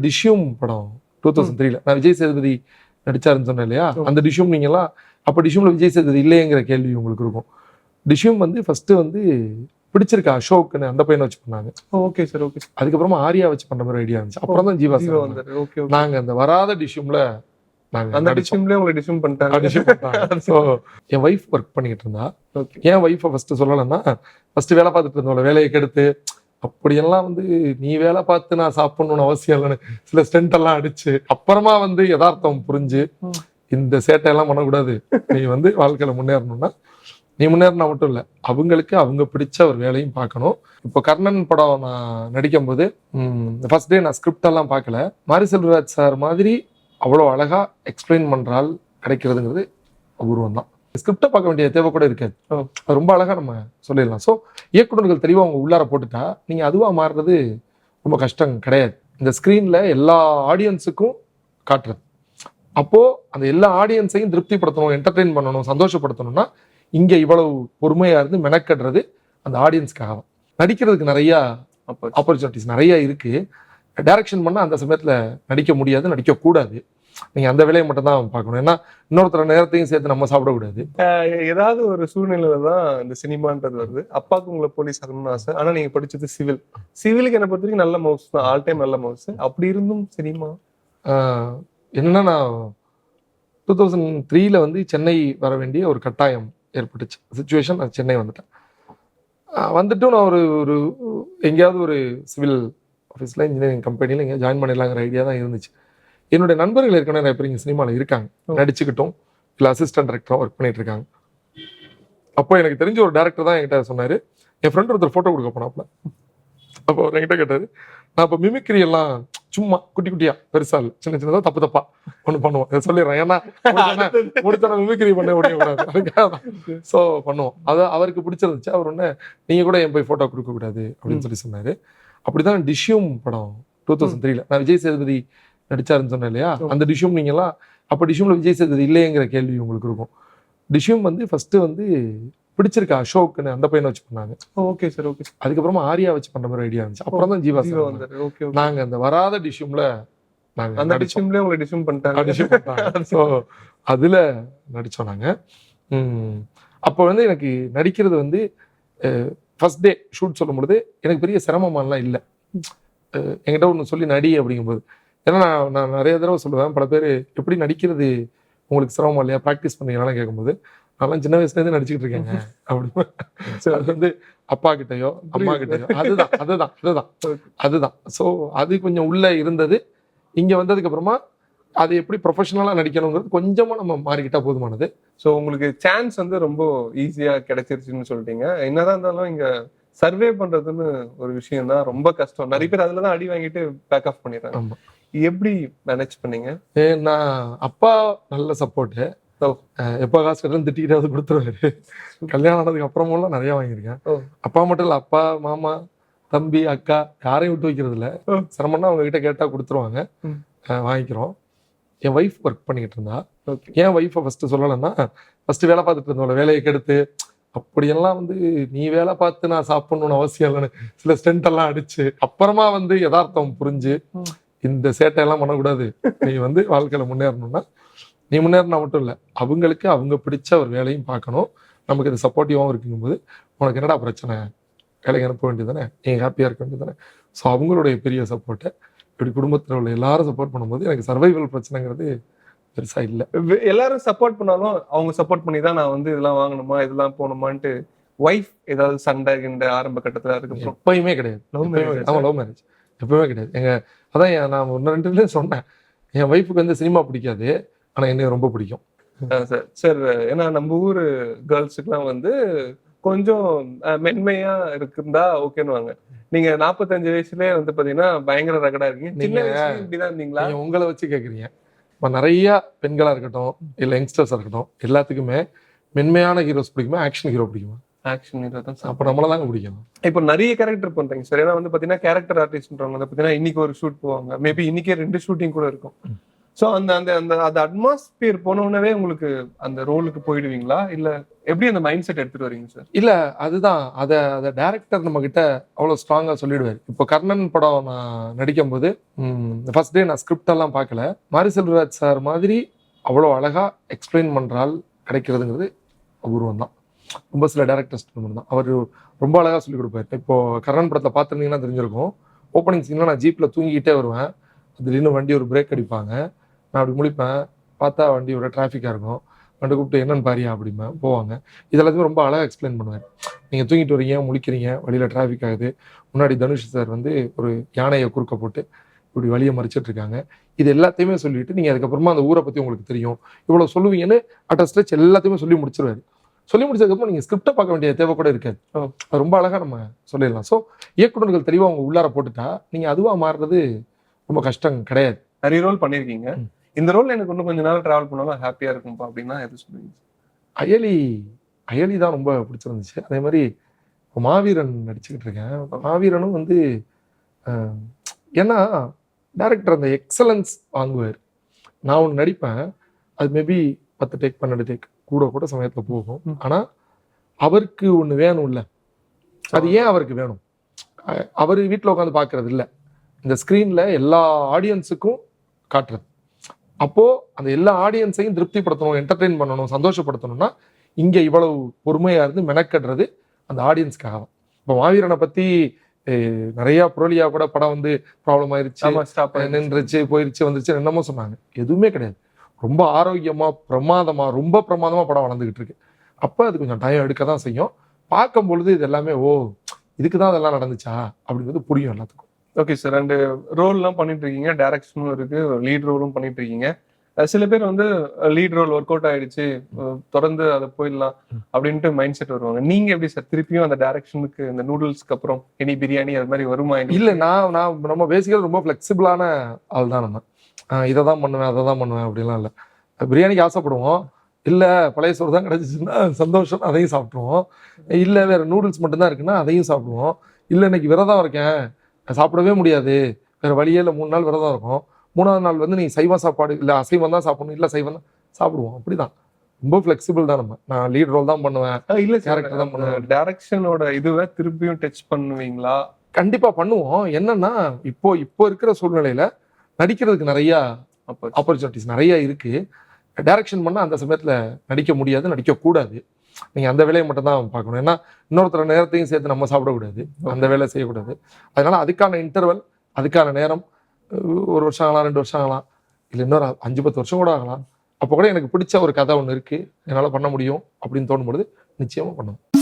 டிஷ்யூம் படம் two thousand த்ரீல நான் விஜய் சேதுபதி நடிச்சாருன்னு சொன்னேன் இல்லையா? அந்த டிஷ்யூம் நீங்களாம் அப்போ டிஷ்யூம்ல விஜய் சேதுபதி இல்லையேங்கிற கேள்வி உங்களுக்கு இருக்கும். டிஷ்யூம் வந்து ஃபர்ஸ்ட் வந்து பிடிச்சிருக்க அசோக்னு அந்த பையனை வச்சு பண்ணாங்க. ஓகே சார் ஓகே அதுக்கப்புறமா ஆர்யா வச்சு பண்ற மாதிரி ஐடியா இருந்துச்சு. அப்புறம் தான் ஜீவா ஜீவா வந்தாரு. ஓகே நாங்க அந்த வராத டிஷ்யூம்ல நாங்க அந்த. டிஷ்யூம்லயே உங்களை டிஷ்யூம் பண்ணிட்டாங்க. So, என் ஒய்ஃப் ஒர்க் பண்ணிக்கிட்டு இருந்தா. ஏன் ஒய்ஃபை ஃபர்ஸ்ட் சொல்லலைன்னா ஃபர்ஸ்ட் வேலை பார்த்துட்டு இருந்தோம்ல வேலையை கெடுத்து அப்படியெல்லாம் வந்து நீ வேலை பார்த்து நான் சாப்பிடணும்னு அவசியம் இல்லைன்னு சில ஸ்டென்ட் எல்லாம் அடிச்சு அப்புறமா வந்து யதார்த்தம் புரிஞ்சு. இந்த சேட்டையெல்லாம் பண்ணக்கூடாது. நீ வந்து வாழ்க்கையில முன்னேறணும்னா நீ முன்னேறினா மட்டும் இல்லை அவங்களுக்கு அவங்க பிடிச்ச ஒரு வேலையும் பார்க்கணும். இப்போ கர்ணன் படம் நான் நடிக்கும்போது ஃபர்ஸ்ட் டே நான் ஸ்கிரிப்ட் எல்லாம் பார்க்கல. மாரி செல்வராஜ் சார் மாதிரி அவ்வளோ அழகா எக்ஸ்பிளைன் பண்றால் கிடைக்கிறதுங்கிறது அபூர்வம் தான் ஸ்கிரிப்டை பார்க்க வேண்டிய தேவை கூட இருக்காது. ரொம்ப அழகா நம்ம சொல்லிடலாம். ஸோ இயக்குனர்கள் தெளிவாக அவங்க உள்ளார போட்டுட்டா நீங்க அதுவா மாறுறது ரொம்ப கஷ்டம் கிடையாது. இந்த ஸ்க்ரீன்ல எல்லா ஆடியன்ஸுக்கும் காட்டுறது. அப்போ அந்த எல்லா ஆடியன்ஸையும் திருப்திப்படுத்தணும் என்டர்டெயின் பண்ணணும் சந்தோஷப்படுத்தணும்னா இங்க இவ்வளவு பொறுமையா இருந்து மெனக்கடுறது அந்த ஆடியன்ஸ்க்காக தான். நடிக்கிறதுக்கு நிறைய ஆப்பர்ச்சுனிட்டிஸ் நிறைய இருக்கு. டைரக்ஷன் பண்ணா அந்த சமயத்துல நடிக்க முடியாது நடிக்க நீங்க அந்த வேலையை மட்டும் தான் பார்க்கணும். ஏன்னா இன்னொருத்தர் நேரத்தையும் சேர்த்து நம்ம சாப்பிடக்கூடாது. ஏதாவது ஒரு சூழ்நிலையில தான் இந்த சினிமான்றது வருது. அப்பாவுக்கு உங்களை போலீஸ் ஆகணும்னு ஆசை. ஆனா நீங்க படிச்சது சிவில். சிவிலுக்கு என்ன பொறுத்த வரைக்கும் நல்ல மவுஸ் தான். ஆல் டைம் நல்ல மவுஸ் அப்படி இருந்தும் சினிமா. என்னன்னா நான் டூ தௌசண்ட் த்ரீல வந்து சென்னை வர வேண்டிய ஒரு கட்டாயம் ஏற்பட்டுச்சு. சுச்சுவேஷன் அது சென்னை வந்துட்டேன். வந்துட்டும் நான் ஒரு ஒரு எங்கேயாவது ஒரு சிவில் ஆஃபீஸில் இன்ஜினியரிங் கம்பெனியில் எங்கேயாவது ஜாயின் பண்ணிடலாங்கிற ஐடியா தான் இருந்துச்சு. என்னுடைய நண்பர்கள் ஏற்கனவே நிறைய பேர் சினிமாவில் இருக்காங்க. நடிச்சுக்கிட்டும் இல்லை அசிஸ்டன்ட் டைரக்டராக ஒர்க் பண்ணிட்டு இருக்காங்க அப்போ எனக்கு தெரிஞ்ச ஒரு டேரக்டர் தான் என்கிட்ட சொன்னார் என் ஃப்ரெண்ட் ஒருத்தர் ஃபோட்டோ கொடுக்க போனாப்புல. அப்போ அவர் என்கிட்ட கேட்டார் நான் இப்போ மிமிக்ரி எல்லாம் சும்மா குட்டி குட்டியா பெருசா இல்லை. சின்ன சின்னதா தப்பு தப்பா ஒன்று பண்ணுவோம். இதை சொல்லிடுறேன். ஏன்னா முடித்தன மிமிக்ரி பண்ண முடியக்கூடாது. ஸோ பண்ணுவோம். அது அவருக்கு பிடிச்சிருந்துச்சு. அவர் ஒன்று நீங்கள் கூட என் போய் ஃபோட்டோ கொடுக்க கூடாது அப்படின்னு சொல்லி சொன்னாரு. அப்படிதான் டிஷ்யூம் படம் டூ தௌசண்ட் த்ரீல. நான் விஜய் சேதுபதி நடிச்சாருன்னு சொன்னேன் இல்லையா? அந்த டிஷ்யூம் நீங்களாம் அப்போ டிஷ்யூம்ல விஜய் சேதுபதி இல்லையேங்கிற கேள்வி உங்களுக்கு இருக்கும். டிஷ்யூம் வந்து ஃபர்ஸ்ட் வந்து பிடிச்சிருக்க அசோக்னு அந்த பையனை வச்சு பண்ணாங்க. ஓகே சார் ஓகே அதுக்கப்புறமா ஆர்யா வச்சு பண்ற மாதிரி ஐடியா இருந்துச்சு அப்புறம் தான் ஜீவா ஜீவா வந்தாரு. ஓகே ஓகே நாங்க அந்த வராத டிஷ்யூம்ல நாங்க அந்த. டிஷ்யூம்லயே உங்களை டிஷ்யூம் பண்ணிட்டாங்க. audition பண்ணாங்க. So, அதுல நடிச்சோம் நாங்க. உம், அப்போ வந்து எனக்கு நடிக்கிறது வந்து ஃபர்ஸ்ட் டே ஷூட் சொல்லும் பொழுது எனக்கு பெரிய சிரமமாலாம் இல்லை. என்கிட்ட ஒன்று சொல்லி நடி அப்படிங்கும்போது. ஏன்னா நான் நான் நிறைய தடவை சொல்லுவேன் பல பேர் எப்படி நடிக்கிறது உங்களுக்கு சிரமமா இல்லையா? ப்ராக்டிஸ் பண்ணீங்களான்னு கேட்கும்போது நான்லாம் சின்ன வயசுலேருந்து நடிச்சுக்கிட்டு இருக்கேங்க. அப்படி So, அது வந்து அப்பா கிட்டயோ அம்மா கிட்டயோ அதுதான் அதுதான் அதுதான் அதுதான். ஸோ அது கொஞ்சம் உள்ள இருந்தது. இங்க வந்ததுக்கு அப்புறமா அது எப்படி ப்ரொஃபஷனலா நடிக்கணுங்கிறது கொஞ்சமா நம்ம மாறிக்கிட்டா போதுமானது. ஸோ உங்களுக்கு சான்ஸ் வந்து ரொம்ப ஈஸியா கிடைச்சிருச்சுன்னு சொல்லிட்டீங்க. என்னதான் இருந்தாலும் இங்க சர்வே பண்றதுன்னு ஒரு விஷயம் தான் ரொம்ப கஷ்டம். நிறைய பேர் அதுல தான் அடி வாங்கிட்டு பேக் ஆஃப் பண்ணிடுறாங்க. எப்படி மேனேஜ் பண்ணீங்க? ஏ, நான் அப்பா நல்ல சப்போர்ட்டு. எப்போ காசு கட்டணும் திட்டிக்கிட்டாவது கொடுத்துருவாரு. கல்யாணம் ஆனதுக்கு அப்புறமெல்லாம் நிறைய வாங்கியிருக்கேன். அப்பா மட்டும் இல்ல அப்பா மாமா தம்பி அக்கா யாரையும் விட்டு வைக்கிறது இல்ல. சிரமம்னா அவங்க கிட்ட கேட்டா கொடுத்துருவாங்க வாங்கிக்கிறோம். என் ஒய்ஃப் ஒர்க் பண்ணிக்கிட்டு இருந்தா. ஏன் ஒய்ஃபை ஃபர்ஸ்ட் சொல்லலைன்னா ஃபர்ஸ்ட் வேலை பார்த்துட்டு இருந்தோம்ல வேலையை கெடுத்து. அப்படியெல்லாம் வந்து நீ வேலை பார்த்து நான் சாப்பிடணும்னு அவசியம் இல்லைன்னு. சில ஸ்டென்ட் எல்லாம் அடிச்சு அப்புறமா வந்து யதார்த்தம் புரிஞ்சு. இந்த சேட்டையெல்லாம் பண்ணக்கூடாது. நீ வந்து வாழ்க்கையில முன்னேறணும்னா நீ முன்னேறினா மட்டும் இல்லை அவங்களுக்கு அவங்க பிடிச்ச ஒரு வேலையும் பார்க்கணும். நமக்கு இது சப்போர்ட்டிவாகவும் இருக்குங்கும்போது உனக்கு என்னடா பிரச்சனை? வேலைக்கு அனுப்ப வேண்டியதானே நீ ஹாப்பியாக இருக்க வேண்டியதானே ஸோ அவங்களுடைய பெரிய சப்போர்ட்டை இப்படி குடும்பத்தில் உள்ள எல்லாரும் சப்போர்ட் பண்ணும்போது எனக்கு சர்வைவல் பிரச்சனைங்கிறது பெருசா இல்லை. எல்லாரும் சப்போர்ட் பண்ணாலும் அவங்க சப்போர்ட் பண்ணி தான் நான் வந்து இதெல்லாம் வாங்கணுமா இதெல்லாம் போகணுமான்ட்டு ஒய்ஃப் ஏதாவது சண்டை கிண்ட ஆரம்ப கட்டத்துல அதுக்கப்புறம். எப்பயுமே கிடையாது. Love எப்பயுமே marriage கிடையாது. ஆமா லவ் மேரேஜ் எப்பவுமே கிடையாது. எங்க அதான் நான் ஒன்று ரெண்டுல சொன்னேன். என் ஒய்ஃபுக்கு வந்து சினிமா பிடிக்காது. ஆனா என்னைய ரொம்ப பிடிக்கும். சார். சார் ஏன்னா நம்ம ஊர் கேர்ள்ஸுக்குலாம் வந்து கொஞ்சம் மென்மையா இருக்குந்தா ஓகேன்னுவாங்க. நீங்க நாற்பத்தஞ்சு வயசுலயே வந்து பாத்தீங்கன்னா பயங்கர ரகடா இருக்கீங்க. நீங்க- இப்படிதான் இருந்தீங்களா? உங்களை வச்சு கேக்குறீங்க. இப்ப நிறைய பெண்களா இருக்கட்டும் இல்ல யங்ஸ்டர்ஸா இருக்கட்டும் எல்லாத்துக்குமே மென்மையான ஹீரோஸ் பிடிக்குமா? ஆக்ஷன் ஹீரோ பிடிக்குமா? ஆக்ஷன் தான் சார் அப்ப நம்மள தாங்க பிடிக்கும் இப்போ நிறைய கேரக்டர் பண்றீங்க. சார் ஏன்னா வந்து பாத்தீங்கன்னா கேரக்டர் ஆர்டிஸ்ட்ன்றவங்க வந்து பாத்தீங்கன்னா இன்னைக்கு ஒரு ஷூட் போவாங்க. மேபி இன்னைக்கே ரெண்டு ஷூட்டிங் கூட இருக்கும். சோ அந்த அந்த அந்த அந்த அட்மாஸ்பியர் போன உடனே உங்களுக்கு அந்த ரோலுக்கு போயிடுவீங்களா? இல்ல எப்படி அந்த மைண்ட் செட் எடுத்துட்டு வரீங்க சார் இல்ல அதுதான். அதை அதை டேரக்டர் நம்ம கிட்ட அவ்வளோ ஸ்ட்ராங்கா சொல்லிடுவார். இப்போ கர்ணன் படம் நான் நடிக்கும் போது ஃபர்ஸ்ட் டே நான் ஸ்கிரிப்ட் எல்லாம் பார்க்கல. மாரி செல்வராஜ் சார் மாதிரி அவ்வளோ அழகா எக்ஸ்பிளைன் பண்றால் கிடைக்கிறதுங்கிறது அபூர்வம் தான் ரொம்ப சில டேரக்டர்ஸ் தான் அவர் ரொம்ப அழகாக சொல்லிக் கொடுப்பாரு. இப்போ கர்ணன் படத்தை பார்த்துருந்தீங்கன்னா தெரிஞ்சிருக்கும். ஓப்பனிங் சீனில் நான் ஜீப்பில் தூங்கிக்கிட்டே வருவேன். திடீர்னு வண்டி ஒரு பிரேக் அடிப்பாங்க. நான் அப்படி முழிப்பேன். பார்த்தா வண்டி ஒரு டிராஃபிக்காக இருக்கும். வண்டி கூப்பிட்டு என்னன்னு பாரியா? அப்படிமா போவாங்க. இதெல்லாத்தையும் ரொம்ப அழகாக எக்ஸ்பிளைன் பண்ணுவார். நீங்கள் தூங்கிட்டு வரீங்க முழிக்கிறீங்க வழியில் டிராஃபிக் ஆகுது. முன்னாடி தனுஷ் சார் வந்து ஒரு யானையை குறுக்க போட்டு இப்படி வழியை மறிச்சிட்டு இருக்காங்க. இது எல்லாத்தையுமே சொல்லிட்டு நீங்கள் அதுக்கப்புறமா அந்த ஊரை பற்றி உங்களுக்கு தெரியும். இவ்வளோ சொல்லுவீங்கன்னு அட் ஸ்ட்ரெச் எல்லாத்தையுமே சொல்லி முடிச்சிருவாரு. சொல்லி முடிச்சதுக்கப்புறம் நீங்கள் ஸ்கிரிப்டை பார்க்க வேண்டிய தேவை கூட இருக்காது. அது ரொம்ப அழகாக நம்ம சொல்லிடலாம். ஸோ இயக்குனர்கள் தெளிவாக அவங்க உள்ளார போட்டுட்டா நீங்கள் அதுவாக மாறுறது ரொம்ப கஷ்டம் கிடையாது. நிறைய ரோல் பண்ணிருக்கீங்க ம். இந்த ரோல் எனக்கு இன்னும் கொஞ்ச நாள் டிராவல் பண்ணாலும் ஹாப்பியா இருக்கும்பா அப்படின்னா எது சொல்லுவீங்க? அயலி அயலி தான் ரொம்ப பிடிச்சிருந்துச்சு. அதே மாதிரி மாவீரன் நடிச்சுக்கிட்டு இருக்கேன். மாவீரனும் வந்து ஏன்னா டேரக்டர் அந்த எக்ஸலன்ஸ் வாங்குவார். நான் ஒன்று நடிப்பேன். அது மேபி பத்து டேக் பன்னெண்டு டேக் கூட கூட சமயத்தில் போகும். ஆனால் அவருக்கு ஒன்று வேணும்ல. அது ஏன் அவருக்கு வேணும்? அவர் வீட்டில் உட்காந்து பார்க்கறது இல்லை இந்த ஸ்க்ரீனில் எல்லா ஆடியன்ஸுக்கும் காட்டுறது. அப்போ அந்த எல்லா ஆடியன்ஸையும் திருப்திப்படுத்தணும் என்டர்டெயின் பண்ணணும் சந்தோஷப்படுத்தணும்னா இங்க இவ்வளவு பொறுமையா இருந்து மெனக்கடுறது அந்த ஆடியன்ஸ்க்காக தான் இப்போ மாவீரனை பத்தி அஹ், நிறைய புரளியா கூட படம் வந்து ப்ராப்ளம் ஆயிருச்சு நின்றுச்சு போயிருச்சு வந்துருச்சு என்னமோ சொன்னாங்க. எதுவுமே கிடையாது. ரொம்ப ஆரோக்கியமா பிரமாதமா ரொம்ப பிரமாதமா படம் வளர்ந்துகிட்டு இருக்கு. அப்ப அது கொஞ்சம் டைம் எடுக்க தான் செய்யும். பார்க்கும் பொழுது இது எல்லாமே ஓ இதுக்கு தான் அதெல்லாம் நடந்துச்சா? அப்படிங்கிறது புரியும் எல்லாத்துக்கும். ஓகே சார் ரெண்டு ரோல்லாம் பண்ணிட்டு இருக்கீங்க டைரக்ஷனும் இருக்கு. லீட் ரோலும் பண்ணிட்டு இருக்கீங்க சில பேர் வந்து லீட் ரோல் ஒர்க் அவுட் ஆயிடுச்சு. தொடர்ந்து அதை போயிடலாம். அப்படின்ட்டு மைண்ட் செட் வருவாங்க. நீங்க எப்படி சார் திருப்பியும் அந்த டைரக்ஷனுக்கு இந்த நூடுல்ஸ்க்கு அப்புறம் எனி பிரியாணி அது மாதிரி வருமா? இல்ல நான் நான் நம்ம பேசிக்கல் ரொம்ப ஃப்ளெக்சிபிளான ஆள் தான் நம்ம. இதை தான் பண்ணுவேன் அதை தான் பண்ணுவேன் அப்படிலாம் இல்லை. பிரியாணிக்கு ஆசைப்படுவோம். இல்ல பழைய சோறு தான் கிடைச்சிச்சுன்னா சந்தோஷம் அதையும் சாப்பிட்ருவோம் இல்ல வேற நூடுல்ஸ் மட்டும்தான் இருக்குன்னா அதையும் சாப்பிடுவோம். இல்ல இன்னைக்கு விரதம் இருக்கேன். சாப்பிடவே முடியாது. வேற வழியே இல்லை மூணு நாள் விரதம் இருக்கும். மூணாவது நாள் வந்து நீ சைவ சாப்பாடு இல்ல அசைவம் தான் சாப்பிடணும் இல்ல சைவம் தான் சாப்பிடுவோம். அப்படிதான். ரொம்ப ஃப்ளெக்சிபிள் தான் நம்ம. நான் லீட் ரோல் தான் பண்ணுவேன். இல்ல Character தான் பண்ணுவேன். டைரக்ஷனோட இதுவை திருப்பியும் டச் பண்ணுவீங்களா? கண்டிப்பா பண்ணுவோம். என்னன்னா இப்போ இப்போ இருக்கிற சூழ்நிலையில நடிக்கிறதுக்கு நிறைய அப்ப ஆப்பர்ச்சுனிட்டிஸ் நிறைய இருக்கு. டைரக்ஷன் பண்ணால் அந்த சமயத்தில் நடிக்க முடியாது நடிக்கக்கூடாது நீங்கள் அந்த வேலையை மட்டும் தான் பார்க்கணும். ஏன்னா இன்னொருத்தர் நேரத்தையும் சேர்த்து நம்ம சாப்பிடக்கூடாது. அந்த வேலை செய்யக்கூடாது. அதனால அதுக்கான இன்டர்வல் அதுக்கான நேரம் ஒரு வருஷம் ஆகலாம் ரெண்டு வருஷம் ஆகலாம் இல்லை இன்னொரு அஞ்சு பத்து வருஷம் கூட ஆகலாம். அப்போ கூட எனக்கு பிடிச்ச ஒரு கதை ஒன்று இருக்குது என்னால் பண்ண முடியும் அப்படின்னு தோணும் பொழுது நிச்சயமாக பண்ணுவேன்